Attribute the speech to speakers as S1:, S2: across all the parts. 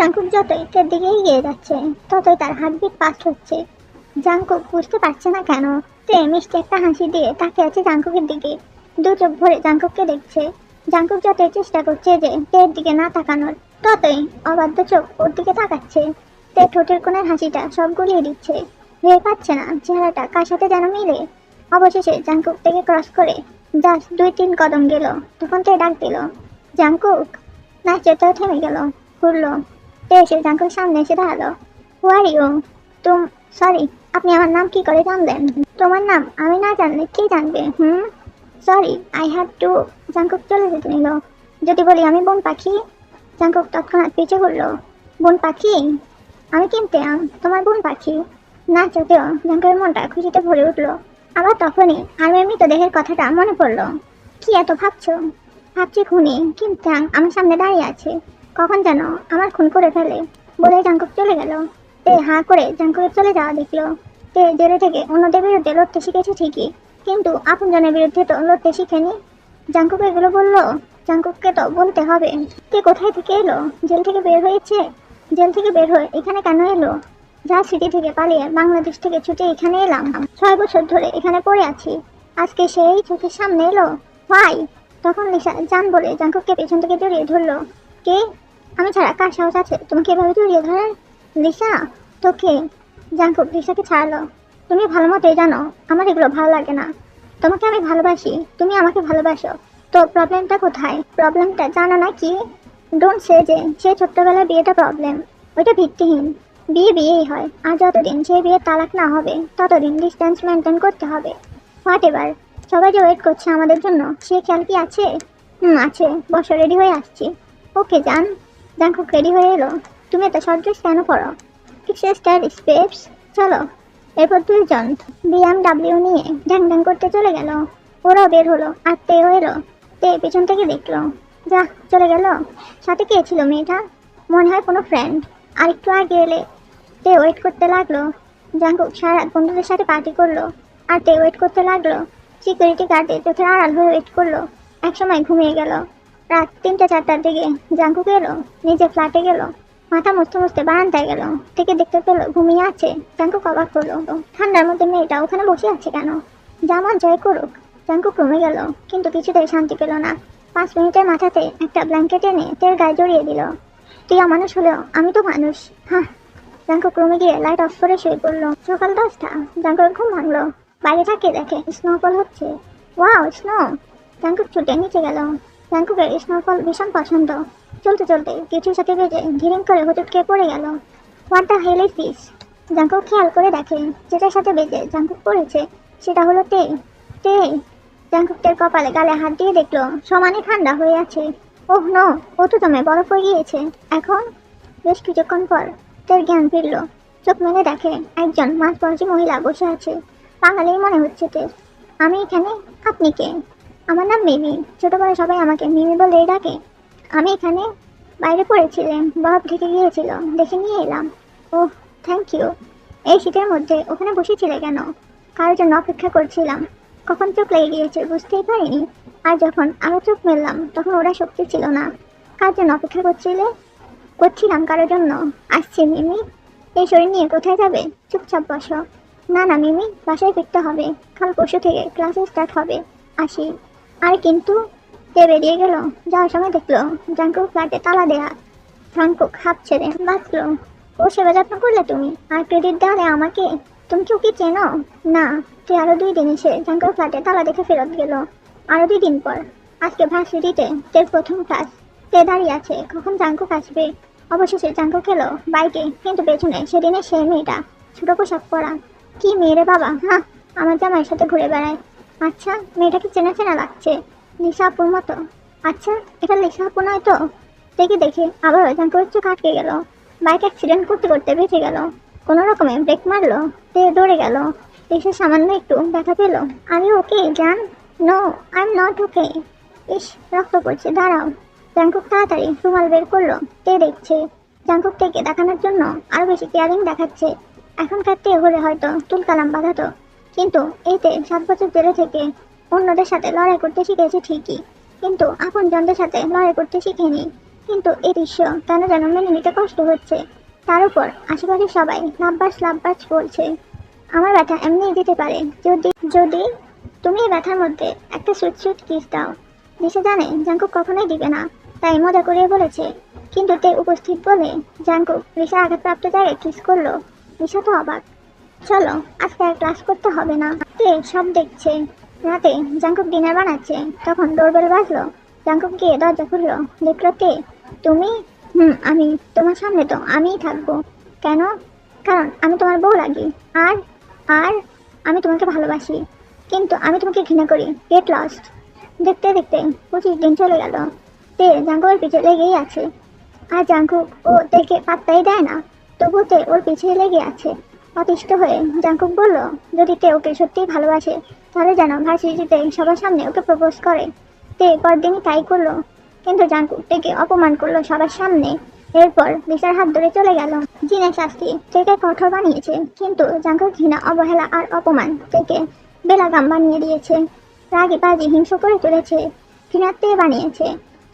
S1: Jungkook যত ইটের দিকে এগিয়ে যাচ্ছে, ততই তার হার্টবিট ফাস্ট হচ্ছে। জাঙ্কুক বুঝতে পারছে না কেন, তে মিষ্টি একটা হাসি দিয়ে তাকে আছে জাঙ্কুকের দিকে। দু চোখ ভরে জাঙ্কুককে দেখছে। জাঙ্কুক যতই চেষ্টা করছে যে তের দিকে না তাকানোর, ততই অবাধ্য চোখ ওর দিকে তাকাচ্ছে। তে ঠোঁটের কোণের হাসিটা সব গুলিয়ে দিচ্ছে। ভেবে পাচ্ছে না, চেহারাটা কার সাথে যেন মিলে? অবশেষে জাঙ্কুক থেকে ক্রস করে জাস্ট দুই তিন কদম গেল, তখন তে ডাক দিল, জাঙ্কুক! নাচতেও থেমে গেল, ঘুরলো। এসে জাঙ্কুর সামনে এসে দাঁড়াল হোয়ার ইউ তুম সরি আপনি আমার নাম কি করে জানলেন তোমার নাম আমি না জানলে কে জানবে? হুম? Sorry I had to Jungkook চলে যেতে নিল। যদি বলি আমি বন পাখি জাঙ্কুক তৎক্ষণাৎ পিছে ঘুরলো বন পাখি? আমি কিনতে তোমার বোন পাখি। না চোখেও জাঙ্কুরের মনটা খুশিতে ভরে উঠল। আবার তখনই আর এমনি দেহের কথাটা মনে পড়ল। কি এত ভাবছ? ভাবছি খুনি, কিন্তু আমার সামনে দাঁড়িয়ে আছে। কখন যেন আমার খুন করে ফেলে। বলে জাঙ্কুক চলে গেল। তে হাঁ করে জাঙ্কুকের চলে যাওয়া দেখল। তে জেলে থেকে অন্যদের বিরুদ্ধে লড়তে শিখেছে ঠিকই। কিন্তু আপনজনের বিরুদ্ধে তো লড়তে শিখেনি। জাঙ্কুক এগুলো বলল জাঙ্কুককে তো বলতে হবে। কে কোথায় থেকে এলো? জেল থেকে বের হয়েছে? জেল থেকে বের হয়ে এখানে কেন এলো? যা সিটি থেকে পালিয়ে বাংলাদেশ থেকে ছুটে এখানে এলাম। ছয় বছর ধরে এখানে পড়ে আছি। আজকে সেই চোখের সামনে এলো? ভাই তখন লিসা জান বলে জাঙ্কুককে পেছন থেকে জড়িয়ে ধরলো। কে? আমি ছাড়া কার সাহস আছে? তোমাকে এভাবে জড়িয়ে ধরার লিসা, তোকে জাঙ্কুক, লিসাকে ছাড়লো। তুমি ভালো মতোই জানো, আমার এগুলো ভালো লাগে না। তোমাকে আমি ভালোবাসি, তুমি আমাকে ভালোবাসো। তো প্রবলেমটা কোথায়? প্রবলেমটা জানো না কি? ডোন্ট সে যে, সে ছোট্টবেলার বিয়েটা প্রবলেম। ওইটা ভিত্তিহীন। বিয়ে বিয়েই হয়। আর যতদিন সে বিয়ে তালাক না হবে, ততদিন ডিস্টেন্স মেনটেন করতে হবে। হোয়াট এবার সবাই যে ওয়েট করছে আমাদের জন্য, সে খেয়াল কি আছে? হুম, আছে। বসো রেডি হয়ে আসছি। ওকে যান জাঙ্কুক রেডি হয়ে এলো। তুমি এত শর্ট ড্রেস কেন পরো কিছু স্টাইল স্পেপস চলো। এরপর দুইজন বিএমডাব্লিউ নিয়ে ড্যাং ড্যাং করতে চলে গেল। ওরাও বের হলো আর তেও এলো। তে পেছন থেকে দেখল। যা, চলে গেল। সাথে কে ছিল মেয়েটা? মনে হয় কোনো ফ্রেন্ড আর একটু আগে এলে তে ওয়েট করতে লাগল। জাঙ্কুক সারা বন্ধুদের সাথে পার্টি করল। আর তে ওয়েট করতে লাগল। সিকিউরিটি গার্ডে চোখের আড়াল হয়ে ওয়েট করল। একসময় ঘুমিয়ে গেল। রাত তিনটে, চারটার দিকে জাঙ্কুক এলো, নিজে ফ্ল্যাটে গেল, মাথা মুছতে মুছতে বারান্দায় গেল, থেকে দেখতে পেল ঘুমিয়ে আছে। জাঙ্কুক অবাক করল ঠান্ডার মধ্যে মেয়েটা ওখানে বসে আছে কেন? যা মন জয় করুক, জাঙ্কুক রুমে গেল, কিন্তু কিছুতেই শান্তি পেল না। পাঁচ মিনিটের মাথাতে একটা ব্ল্যাঙ্কেট এনে তেল গায়ে জড়িয়ে দিল। তুই মানুষ হলেও আমি তো মানুষ। হ্যাঁ জাঙ্কুক রুমে গিয়ে লাইট অফ করে শুয়ে পড়ল। সকাল দশটা, জাঙ্কুক ঘুম ভাঙলো। বাইরে থাকে দেখে স্নোফল হচ্ছে। ওয়াও স্নো জাঙ্কুক ছুটে নিচে গেল। জাঙ্কুকের স্নোফল ভীষণ পছন্দ। চলতে চলতে কিছুর সাথে বেজে ধীরেন করে হুচুটকে পড়ে গেল। What the hell is this Jungkook খেয়াল করে দেখে যেটার সাথে বেজে জাঙ্কুক পড়েছে সেটা হলো তে। তে। জাঙ্কুকটের কপালে গালে হাত দিয়ে দেখল সমানে ঠান্ডা হয়ে আছে। ওহ নো, ও তো দমে বরফ হয়ে গিয়েছে। এখন? বেশ কিছুক্ষণ পর তের জ্ঞান ফিরল। চোখ মেলে দেখে একজন মাঝ বয়সী মহিলা বসে আছে। বাঙালি মনে হচ্ছে তের আমি এখানে? আপনি কে? আমার নাম মিমি। ছোটবেলায় সবাই আমাকে মিমি বলেই ডাকে। আমি এখানে বাইরে পড়েছিলাম, বরফ ঢেকে গিয়েছিল, দেখে নিয়ে এলাম। ওহ থ্যাংক ইউ এই শীতের মধ্যে ওখানে বসেছিলে কেন? কারোর জন্য অপেক্ষা করছিলাম। কখন চোখ লেগে গিয়েছে বুঝতেই পারিনি। আর যখন আমি চোখ মেললাম, তখন ওরা শক্তি ছিল না। কার জন্য অপেক্ষা করছিলে? করছিলাম কারোর জন্য। আসছি, মিমি। এই শরীর নিয়ে কোথায় যাবে? চুপচাপ বসো। না না, মিমি, বাসায় ফিরতে হবে। কাল পরশু থেকে ক্লাসে স্টার্ট হবে। আসি। আর কিন্তু সে বেরিয়ে গেল? যাওয়ার সময় দেখল জাঙ্কুক ফ্ল্যাটে তালা দেয়া। জাঙ্কুক হাত ছেড়ে বাঁচলো। ও সেবা যত্ন করলে তুমি? আর ক্রেডিট দেওয়ালে আমাকে? তুমি কি ওকে চেনো? না তুই আরও দুই দিন এসে জাঙ্কুক ফ্ল্যাটে তালা দেখে ফেরত গেল। আরও দুই দিন পর। আজকে ভার্সিটিতে তের প্রথম ক্লাস। তে দাঁড়িয়ে আছে? কখন জাঙ্কুক আসবে? অবশেষে জাঙ্কুক এলো বাইকে। কিন্তু পেছনে সেদিনে সে মেয়েটা। ছোট পোশাক পরা। কি মেয়েরে বাবা হ্যাঁ আমার জামাইয়ের সাথে ঘুরে বেড়ায়। আচ্ছা মেয়েটাকে চেনা চেনা লাগছে। আপুর মতো। আচ্ছা এটা আপু নয় তো? দেখে দেখে। আবার জাঙ্কুর চোখ আটকে গেল। বাইক অ্যাক্সিডেন্ট করতে করতে বেঁচে গেল। কোনো রকমে ব্রেক মারলো। তে দৌড়ে গেল। এসে সামান্য একটু ব্যথা পেল। আমি ওকে, জান? No I am not okay ইস, রক্ত পড়ছে, দাঁড়াও। জাঙ্কুক তাড়াতাড়ি রুমাল বের করল। তে দেখছে। জাঙ্কুক থেকে দেখানোর জন্য আরও বেশি কেয়ারিং দেখাচ্ছে। এখনকার তে হলে হয়তো তুল কালাম বাঁধাতো। কিন্তু এতে সাত বছর জেলে থেকে অন্যদের সাথে লড়াই করতে শিখেছে ঠিকই। কিন্তু আপন জনদের সাথে লড়াই করতে শিখেনি। কিন্তু এই দৃশ্য কেন যেন মেনে নিতে কষ্ট হচ্ছে। তার উপর আশেপাশে সবাই লাভবাস লাভবাস বলছে, আমার ব্যথা এমনি দিতে পারে। যদি যদি তুমি এই ব্যথার মধ্যে একটা সুইট সুইট কিস দাও দিশা জানে জাঙ্কুক কখনোই দিবে না। তাই মজা করে বলেছে। কিন্তু তে উপস্থিত বলে জাঙ্কুক রিসা আঘাতপ্রাপ্ত জায়গায় কিস করল। রিসা তো অবাক। চলো, আজকে আর ক্লাস করতে হবে না। তে সব দেখছে। রাতে জাঙ্কুক ডিনার বানাচ্ছে। তখন ডোরবেল বাজলো। জাঙ্কুক গিয়ে দরজা খুললো। দেখল তে, তুমি? হুম, আমি। তোমার সামনে তো আমিই থাকব। কেন? কারণ আমি তোমার বউ লাগি আর আর আমি তোমাকে ভালোবাসি। কিন্তু আমি তোমাকে ঘৃণা করি। গেট লস্ট দেখতে দেখতে পঁচিশ দিন চলে গেল। তে জাঙ্কুকের পিছে লেগেই আছে। আর জাঙ্কুক ও দেখে পাত্তাই দেয় না। তবুও তে ওর পিছিয়ে লেগে আছে। অতিষ্ঠ হয়ে জাঙ্কুক বলল, যদি তে ওকে সত্যিই ভালোবাসে, তাহলে যেন ভার্সিটিতে সবার সামনে ওকে প্রপোজ করে। তে পরদিনই তাই করল। কিন্তু জাঙ্কুক তেকে অপমান করল সবার সামনে। এরপর লিসার হাত ধরে চলে গেল। জিনের শাস্তি তেকে কঠোর বানিয়েছে, কিন্তু জাঙ্কুক ঘৃণা অবহেলা আর অপমান থেকে বেলাগাম বানিয়ে দিয়েছে। রাগে বাজি হিংস করে চলেছে ঘৃণার ঘৃণাতে বানিয়েছে।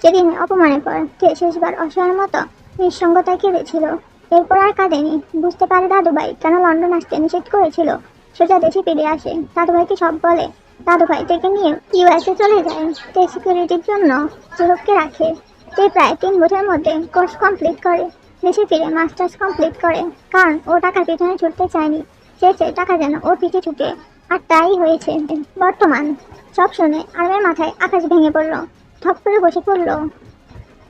S1: যেদিন অপমানের পর তে শেষবার অসহায়ের মতো নিঃসঙ্গতায় কেঁদেছিল এরপর আর কাঁদেনি। বুঝতে পারে দাদুভাই কেন লন্ডন আসতে নিষেধ করেছিল। সোজা দেশে ফিরে আসে। দাদুভাইকে সব বলে। দাদুভাই থেকে নিয়ে ইউএসএ চলে যায়। তে সিকিউরিটির জন্য জোহবকে রাখে। তে প্রায় তিন বছরের মধ্যে কোর্স কমপ্লিট করে। দেশে ফিরে মাস্টার্স কমপ্লিট করে। কারণ ও টাকার পিছনে ছুটতে চায়নি। চেয়েছে টাকা যেন ওর পিছে ছুটে। আর তাই হয়েছে বর্তমান। সব শুনে আরমের মাথায় আকাশ ভেঙে পড়ল। থপ করে বসে পড়ল।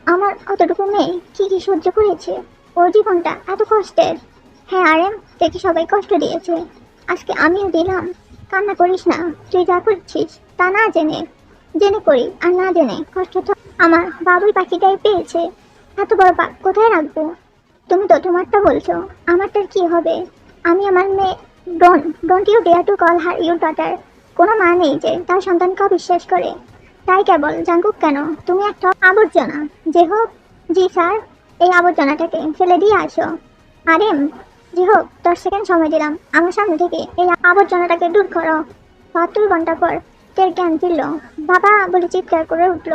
S1: আমার অতটুকু মেয়ে কি কি সহ্য করেছে? ওর জীবনটা এত কষ্টের। হ্যাঁ আরেম, দেখে সবাই কষ্ট দিয়েছে। আজকে আমিও দিলাম। কান্না করিস না, তুই যা করছিস তা না জেনে। জেনে করি আর না জেনে কষ্ট তো আমার বাবুই পাখিটাই পেয়েছে। এত বড় পা কোথায় রাখব? তুমি তো তোমারটা বলছো, আমারটার কি হবে? আমি আমার মেয়ে don don't you dare to call her your daughter কোনো মা নেই যে তার সন্তানকেও বিশ্বাস করে। তাই কেবল জাঙ্কুক কেন? তুমি একটা আবর্জনা। যে হোক, জি স্যার। এই আবর্জনাটাকে ফেলে দিয়ে আসো। আরে জি হোক দশ সেকেন্ড সময় দিলাম। আমার সামনে থেকে এই আবর্জনাটাকে দূর করো। বাহাত্তর ঘণ্টা পর তের জ্ঞান ফিরল বাবা বলে চিৎকার করে উঠল।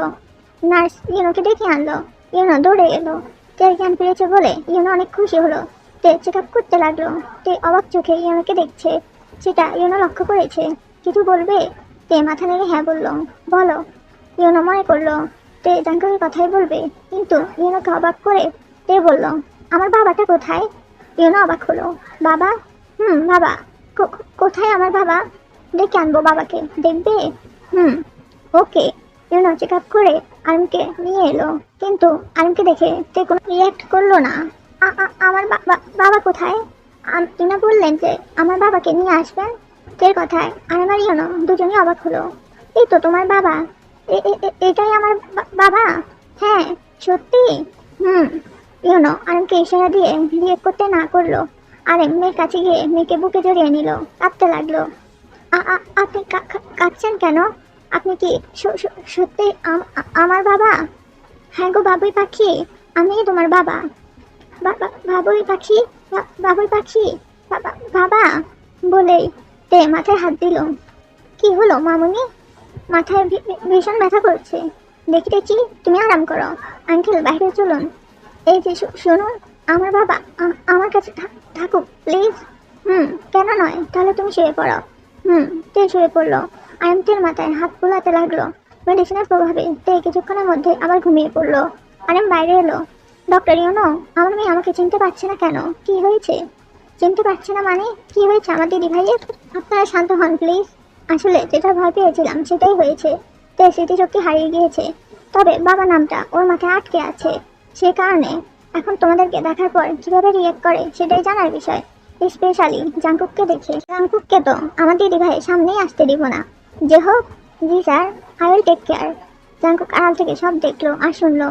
S1: নার্স ইউনোকে ডেকে আনলো। ইউনো দৌড়ে এলো। তের জ্ঞান ফিরেছে বলে ইউনো অনেক খুশি হলো। তে চেক আপ করতে লাগল। তে অবাক চোখে ইউনোকে দেখছে। সেটা ইউনো লক্ষ্য করেছে। কিছু বলবে? তে মাথা নেড়ে হ্যাঁ বলল। বলো। ইউনো মনে করল জাঙ্কুকের কথাই বলবে। কিন্তু ইউনোকে অবাক করে তে বলল, আমার বাবাটা কোথায়? ইউনো অবাক হলো, বাবা? হুম, বাবা। কোথায় আমার বাবা? ডেকে আনব বাবাকে। দেখবে? হুম, okay. You know check up করে আরমকে নিয়ে এলো। কিন্তু আরমকে দেখে তে কোনো রিয়াক্ট করল না। আমার বাবা- কোথায়? ইনা বললেন যে, আমার বাবাকে নিয়ে আসবেন? তের কথায় আরম আর ইউনো দুজনেই অবাক হলো। এই তো তোমার বাবা। এটাই আমার বাবা। হ্যাঁ সত্যি। হুম ইউনো আরমকে ইশারা দিয়ে বিয়ে করতে না করল? আরে মেয়ের কাছে গিয়ে মেয়েকে বুকে জড়িয়ে নিল, কাঁদতে লাগল। আপনি কাঁদছেন কেন? আপনি কি সত্যি আমার বাবা? হ্যাঁ গো বাবুই পাখি আমি তোমার বাবা। বাবুই পাখি বাবুই পাখি বাবা বলেই তে মাথায় হাত দিল। কি হলো মামুনি? মাথায় ভীষণ ব্যথা করছে। দেখি দেখি তুমি আরাম করো। আঙ্কেল, বাইরে চলুন। এই যে শুনুন, আমার বাবা আমার কাছে থাকুক, প্লিজ। হুম, কেন নয়? তাহলে তুমি শুয়ে পড়ো। হুম তে শুয়ে পড়ল? আয়ন্তের মাথায় হাত বোলাতে লাগল। মেডিসিনের প্রভাবে তে কিছুক্ষণের মধ্যে আবার ঘুমিয়ে পড়ল। আরেম বাইরে এলো। ডক্টর ইউনো আমার মেয়ে আমাকে চিনতে পারছে না কেন? কি হয়েছে? চিনতে পারছে না মানে কি হয়েছে আমার দিদি ভাইয়ের আপনারা শান্ত হন, প্লিজ। আসলে যেটা ভয় পেয়েছিলাম সেটাই হয়েছে, তাই স্মৃতিশক্তি হারিয়ে গিয়েছে। তবে বাবা নামটা ওর মাথায় আটকে আছে, সে কারণে এখন তোমাদেরকে দেখার পর কীভাবে রিয়েক্ট করে সেটাই জানার বিষয়। স্পেশালি জাঙ্কুককে দেখে। জাঙ্কুককে তো আমার দিদি সামনেই আসতে দিব না। যে হোক, জি sir I will take care Jungkook আড়াল থেকে সব দেখল আর শুনলো।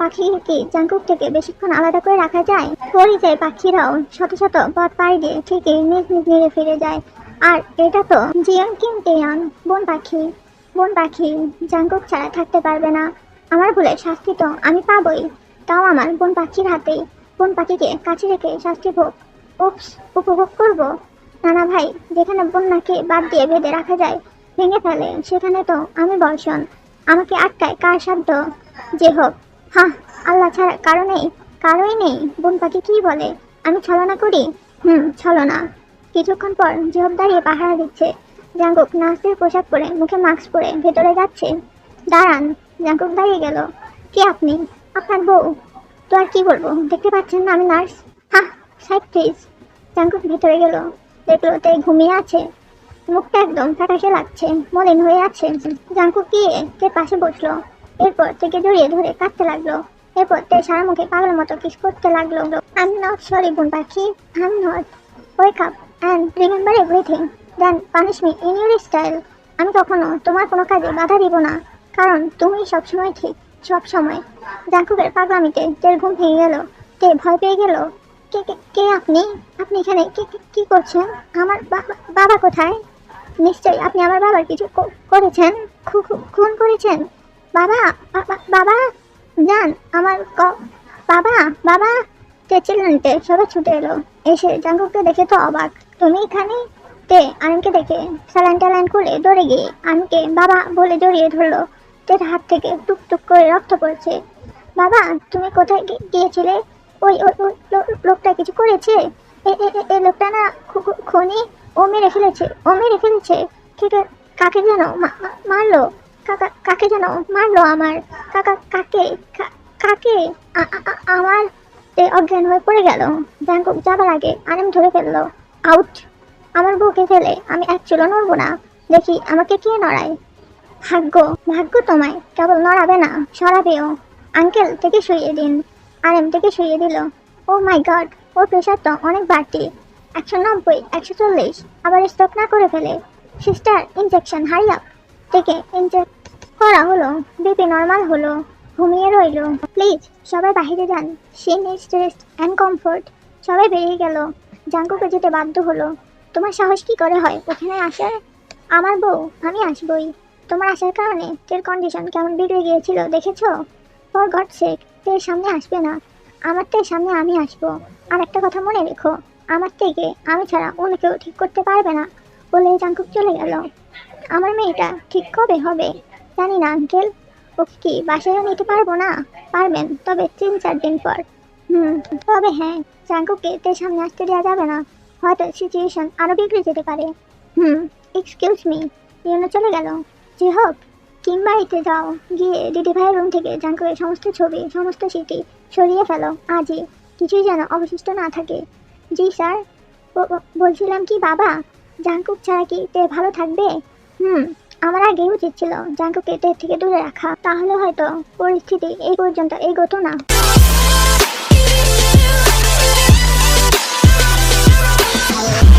S1: পাখি কি জাঙ্কুক থেকে বেশিক্ষণ আলাদা করে রাখা যায়? পরিযায়ী পাখিরাও শত শত পথ পাড়ি দিয়ে ঠিকই নিজ নিজ নিরে ফিরে যায়। আর এটা তো জিয়াং কিম তেয়াং বন পাখি। বন পাখি জাঙ্কুক ছাড়া থাকতে পারবে না। আমার ভুলে শাস্তি তো আমি পাবই। তাও আমার বোন পাখির হাতেই বোন পাখিকে কাছে রেখে শাস্তি ভোগ। উপস উপভোগ করব। না না ভাই, যেখানে বন্যাকে বাদ দিয়ে বেঁধে রাখা যায়, ভেঙে ফেলে, সেখানে তো আমি বর্ষণ। আমাকে আটকায় কার সাধ্য যে হোক হ্যাঁ আল্লাহ ছাড়া কারও নেই, কারোই নেই। বোন পাখি কী বলে? আমি ছলনা করি? হুম, ছলনা। কিছুক্ষণ পর জিহব দাঁড়িয়ে পাহারা দিচ্ছে। জাঙ্কুক নার্সের পোশাক পরে মুখে মাস্ক পরে ভেতরে যাচ্ছে। দাঁড়ান, জাঙ্কুক দাঁড়িয়ে গেল। কে আপনি? আপনার বউ। তো আর কি বলব? দেখতে পাচ্ছেন না আমি নার্স? হ্যাঁ সাইড প্লিজ। জাঙ্কুক ভেতরে গেল। দেখল তে ঘুমিয়ে আছে। মুখটা একদম ফ্যাকাশে লাগছে, মলিন হয়ে আছে। জাঙ্কুক গিয়ে তে পাশে বসল। এরপর থেকে জড়িয়ে ধরে কাঁদতে লাগল। এরপর তে সারা মুখে পাগলের মতো কিস করতে লাগল। আই এম নট সরি বোন পাখি। I am not wake up and remember everything then punish me in your style আমি কখনো তোমার কোনো কাজে বাধা দিব না, কারণ তুমি সবসময় ঠিক, সবসময়। জাঙ্কুকের পাগলামিতে তের ঘুম ভেঙে গেল। তে ভয় পেয়ে গেল? কে, কে- কে আপনি? আপনি এখানে কে, কি- কি করছেন? আমার বাবা কোথায়? নিশ্চয়ই আপনি আমার বাবার কিছু করেছেন? খুন করেছেন? বাবা বাবা- যান, আমার ক- বাবা বাবা? চেঁচিলেনতে সবাই ছুটে এলো। এসে জাঙ্কুককে দেখে তো অবাক। তুমি এখানে? তে আনকে দেখে স্যালাইন ট্যালাইন খুলে দৌড়ে গিয়ে আনকে বাবা বলে জড়িয়ে ধরলো। তের হাত থেকে টুক টুক করে রক্ত পড়ছে। বাবা, তুমি কোথায় গিয়েছিলে? ওই ওই লোকটা কিছু করেছে? এ- লোকটা না খুনি? ও মেরে ফেলেছে, ও মেরে ফেলেছে। কে কে- কাকে যেন মারলো? কাকা, কাকে যেন মারলো আমার? কাকা, কাকে কাকে? আমার? অজ্ঞান হয়ে পড়ে গেল। ব্যাংকক যাবার আগে আনেম ধরে ফেলল। আউট। আমার বউকে ফেলে আমি এক চুলো নড়বো না। দেখি আমাকে কে নড়ায়। ভাগ্য ভাগ্য তোমায়। কেবল নড়াবে না, সরাবেও। আঙ্কেল থেকে সরিয়ে দিন। আরএম থেকে শুয়ে দিল। ও মাই গড, ওর প্রেশার তো অনেক বাড়তি। একশো নব্বই, একশো চল্লিশ। আবার স্টক না করে ফেলে। Sister, injection, high up. থেকে ইনজেক্ট করা হলো। বিপি নর্মাল হলো। ঘুমিয়ে রইল। প্লিজ, সবাই বাইরে যান। She needs rest and comfort. সবাই বেরিয়ে গেল। জাঙ্কুকে যেতে বাধ্য হলো। তোমার সাহস কি করে হয় ওখানে আসার? আমার বউ, আমি আসবই। তোমার আসার কারণে তের কন্ডিশন কেমন বিগড়ে গিয়েছিল, দেখেছ? ফর গড সেক তের সামনে আসবে না। আমার তের সামনে আমি আসব। আর একটা কথা মনে রেখো, আমার থেকে আমি ছাড়া অন্য কেউ ঠিক করতে পারবে না বলে জাঙ্কুক চলে গেল। আমার মেয়েটা ঠিক কবে হবে? জানি না আঙ্কেল ওকে কি বাসায়ও নিতে পারব না? পারবেন, তবে তিন চার দিন পর। হুম, তবে হ্যাঁ জাঙ্কুকে তের সামনে আসতে দেওয়া যাবে না। হয়তো সিচুয়েশন আরও বিগড়ে যেতে পারে। হুম এক্সকিউজ মি ইউনো চলে গেল। যে হোক কিংবাড়িতে যাও। গিয়ে দিদি ভাইয়ের রুম থেকে জাঙ্কুকের সমস্ত ছবি, সমস্ত স্মৃতি সরিয়ে ফেলো। আজই কিছুই যেন অবশিষ্ট না থাকে। জি, স্যার। বলছিলাম কি, বাবা? জাঙ্কুক ছাড়া কি তে ভালো থাকবে? হুম, আমার আগেই উচিত ছিল জাঙ্কুকে তে থেকে দূরে রাখা। তাহলে হয়তো পরিস্থিতি এই পর্যন্ত এগোতো না। Thank you.